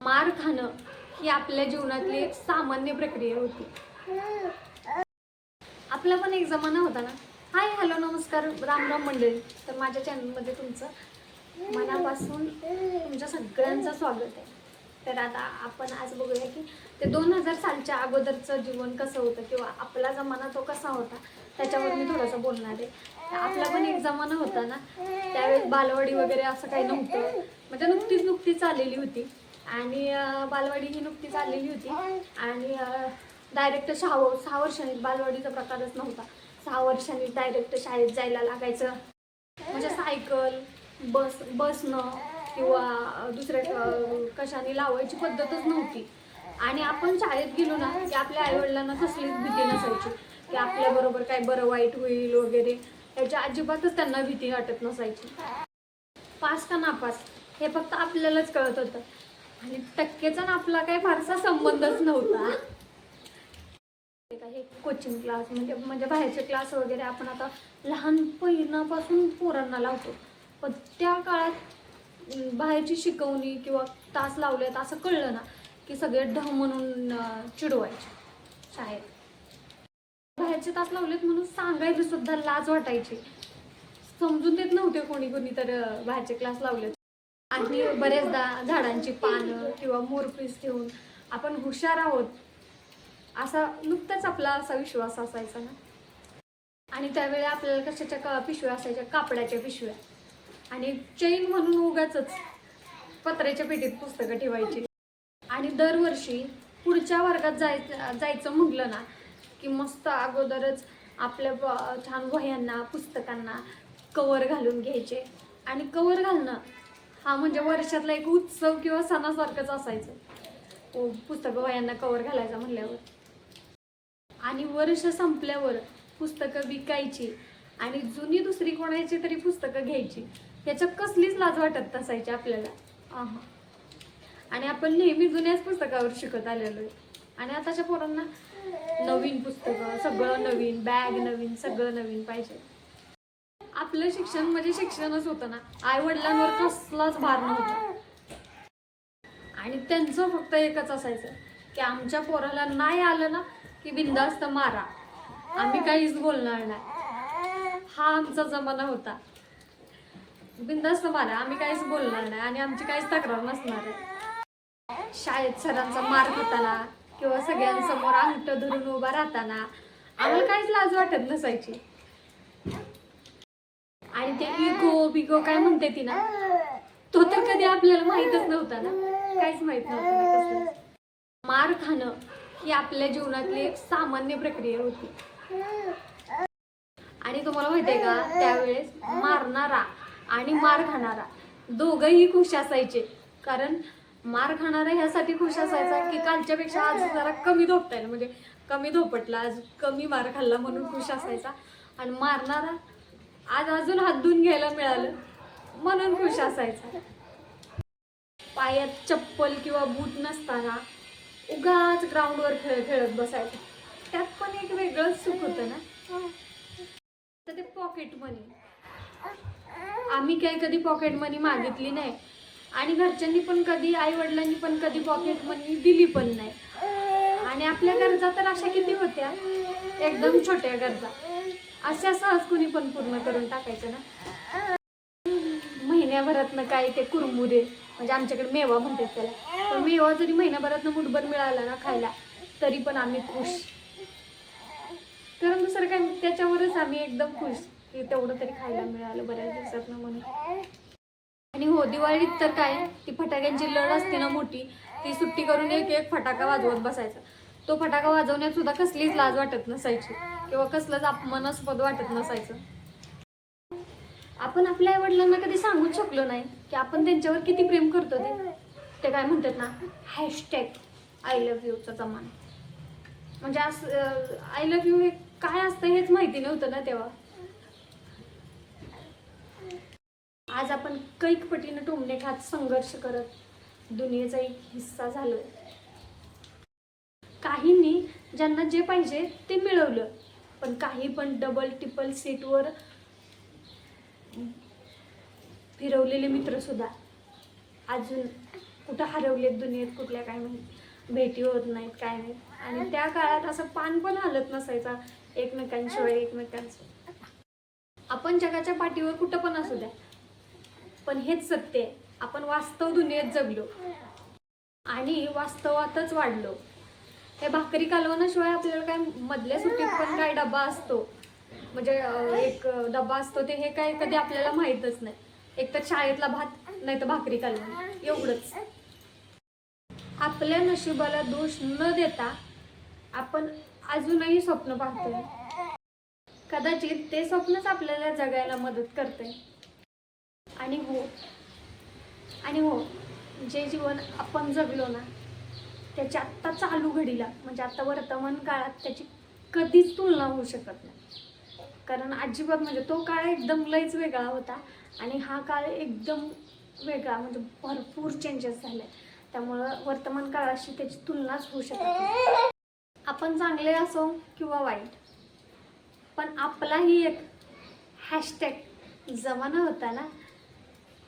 मार खाणं ही आपल्या जीवनातली एक सामान्य प्रक्रिया होती. आपला पण एक जमाना होता ना. हाय हॅलो नमस्कार राम राम मंडळी. तर माझ्या चॅनलमध्ये तुमचं मनापासून तुमच्या सगळ्यांचं स्वागत आहे. तर आता आपण आज बघूया की ते दोन हजार सालच्या अगोदरचं जीवन कसं होतं किंवा आपला जमाना तो कसा होता त्याच्यावर मी थोडंसं बोलणार आहे. आपला पण एक जमाना होता ना. त्यावेळेस बालवाडी वगैरे असं काही नव्हतं. म्हणजे नुकतीच नुकतीच आलेली होती. आणि बालवाडी ही नुकतीच आलेली होती. आणि डायरेक्ट सहा सहा वर्षांनी बालवाडीचा प्रकारच नव्हता. सहा वर्षांनी डायरेक्ट शाळेत जायला लागायचं. म्हणजे सायकल बस बसनं किंवा दुसऱ्या कशाने लावायची पद्धतच नव्हती. आणि आपण शाळेत गेलो ना की आपल्या आईवडिलांना कसलीच भीती नसायची. की आपल्याबरोबर काय बरं वाईट होईल वगैरे याच्या अजिबातच त्यांना भीती वाटत नसायची. पास का नापास हे फक्त आपल्यालाच कळत होतं. आणि टक्केचा आपला काही फारसा संबंधच नव्हता. हे कोचिंग क्लास म्हणजे म्हणजे बाहेरचे क्लास वगैरे आपण आता लहानपणापासून पोरांना लावतो. पण त्या काळात बाहेरची शिकवणी किंवा तास लावलेत असं कळलं ना की सगळे ढ म्हणून चिडवायचे. शाळेत. बाहेरचे तास लावलेत म्हणून सांगायला सुद्धा लाज वाटायची. समजून देत नव्हते कोणी कोणी तर बाहेरचे क्लास लावलेत. आणि बरेचदा झाडांची पानं किंवा मोरपीस ठेवून आपण हुशार आहोत असा नुकताच आपला असा विश्वास असायचा ना. आणि त्यावेळी आपल्याला कशाच्या का पिशव्या असायच्या? कापडाच्या पिशव्या. आणि चैन म्हणून उगाच पत्र्याच्या पेटीत पुस्तकं ठेवायची. आणि दरवर्षी पुढच्या वर्गात जायचं जायचं म्हटलं ना की मस्त अगोदरच आपल्या छान वह्यांना पुस्तकांना कवर घालून घ्यायचे. आणि कवर घालणं हा म्हणजे वर्षातला एक उत्सव किंवा सणासारखंच असायचं. ओ, पुस्तकं वह्यांना कवर घालायचा म्हणल्यावर. आणि वर्ष संपल्यावर पुस्तकं विकायची आणि जुनी दुसरी कोणाची तरी पुस्तकं घ्यायची. याच्यात कसलीच लाज वाटत नसायची आपल्याला. आणि आपण नेहमी जुन्याच पुस्तकावर शिकत आलेलो आहे. आणि आताच्या पोरांना नवीन पुस्तकं सगळं नवीन बॅग नवीन सगळं नवीन पाहिजे. आपलं शिक्षण म्हणजे शिक्षणच होतं ना. आई वडिलांवर कसलाच भार नव्हता. आणि त्यांचं फक्त एकच असायचं की आमच्या पोराला नाही आलं ना की बिंदास्त मारा. आम्ही काहीच बोलणार नाही. हा आमचा जमाना होता. बिंदास्त मारा आम्ही काहीच बोलणार नाही आणि आमची काहीच तक्रार नसणार आहे. शाळेत सरांचा मार खाताना किंवा सगळ्यांसमोर अंगठ धरून उभा राहताना आम्हाला काहीच लाज वाटत नसायची. आणि ते इगो बिगो काय म्हणते ती ना? तो तर कधी आपल्याला माहीतच नव्हता ना? काहीच माहीत नव्हतं ना मार खाणं ही आपल्या जीवनातली एक सामान्य प्रक्रिया होती. आणि तुम्हाला माहितीये का? त्यावेळेस मारणारा आणि मार खाणारा दोघंही खुश असायचे. कारण मार खाणारा ह्यासाठी खुश असायचा की कालच्या पेक्षा आज जरा कमी धोपटायला म्हणजे कमी धोपटला आज कमी मार खाल्ला म्हणून खुश असायचा. आणि मारणारा आज अजून हात धुवून घ्यायला मिळालं. म्हणून खुश असायचा. पायात चप्पल किंवा बूट नसताना उगाच ग्राउंडवर खेळ खेळत बसायचं. त्यात पण एक वेगळंच सुख होतं ना? तर ते पॉकेट मनी आम्ही काय कधी पॉकेट मनी मागितली नाही. आणि घरच्यांनी पण कधी आई वडिलांनी पण कधी पॉकेट मनी दिली पण नाही. आणि आपल्या गरजा तर अशा किती होत्या? एकदम छोट्या गरजा. अशा सहज कुणी पण पूर्ण करून टाकायचं ना? महिन्याभरातनं काय ते कुरमुरे म्हणजे आमच्याकडे मेवा म्हणतात त्याला. पण मेवा जरी महिन्याभरातनं मुठभर मिळाला ना खायला तरी पण आम्ही खुश. कारण दुसरं काय त्याच्यावरच आम्ही एकदम खुश की तेवढं तरी खायला मिळालं बऱ्याच दिवसातनं म्हणून. आणि हो दिवाळीत तर काय ती फटाक्यांची लढ असते ना मोठी ती सुट्टी करून एक एक फटाका वाजवत बसायचा. तो फटाका वाजवण्यात सुद्धा कसलीच लाज वाटत नसायची. किंवा कसलंच अपमानास्पद वाटत नसायचं. आपण आपल्या आईवडिलांना कधी सांगूच शकलो नाही की आपण त्यांच्यावर किती प्रेम करतो ते. ते काय म्हणतात ना हॅशटॅग आय लव्ह यूचा जमान. म्हणजे असं आय लव्ह यू हे काय असतं हेच माहिती नव्हतं ना तेव्हा. आज आपण कैक पटीनं टोमणे खात संघर्ष करत दुनियेचा एक हिस्सा झालोय. काहींनी ज्यांना जे पाहिजे ते मिळवलं. पण काही पण डबल टिपल सीटवर फिरवलेले मित्र सुद्धा अजून कुठं हरवलेत दुनियेत कुठल्या काय माहीत भेटी होत नाहीत काय नाहीत. आणि त्या काळात असं पान पण हलत नसायचा एकमेकांशिवाय एकमेकांचं आपण जगाच्या पाठीवर कुठं पण असू द्या. पण हेच सत्य आहे. आपण वास्तव दुनियेत जगलो. आणि वास्तवातच वाढलो. हे भाकरी कालवण्याशिवाय आपल्याला काय मधल्या सुट्टीत पण काय डबा असतो? म्हणजे एक डबा असतो ते हे काय कधी आपल्याला माहीतच नाही. एक तर शाळेतला भात नाही तर भाकरी कालवण. एवढंच. आपल्या नशिबाला दोष न देता आपण अजूनही स्वप्न पाहतोय. कदाचित ते स्वप्नच आपल्याला जगायला मदत करते आणि हो आणि हो जे जीवन आपण जगलो ना त्याची आत्ता चालू घडीला म्हणजे आता वर्तमान काळात त्याची कधीच तुलना होऊ शकत नाही. कारण अजिबात म्हणजे तो काळ एकदम लयच वेगळा होता आणि हा काळ एकदम वेगळा म्हणजे भरपूर चेंजेस झाले. त्यामुळं वर्तमान काळाशी त्याची तुलनाच होऊ शकत नाही. आपण चांगले असो किंवा वाईट पण आपलाही एक हॅशटॅग जमाना होता ना?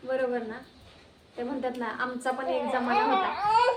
बरोबर ना? ते म्हणतात ना आमचा पण एक जमाना होता.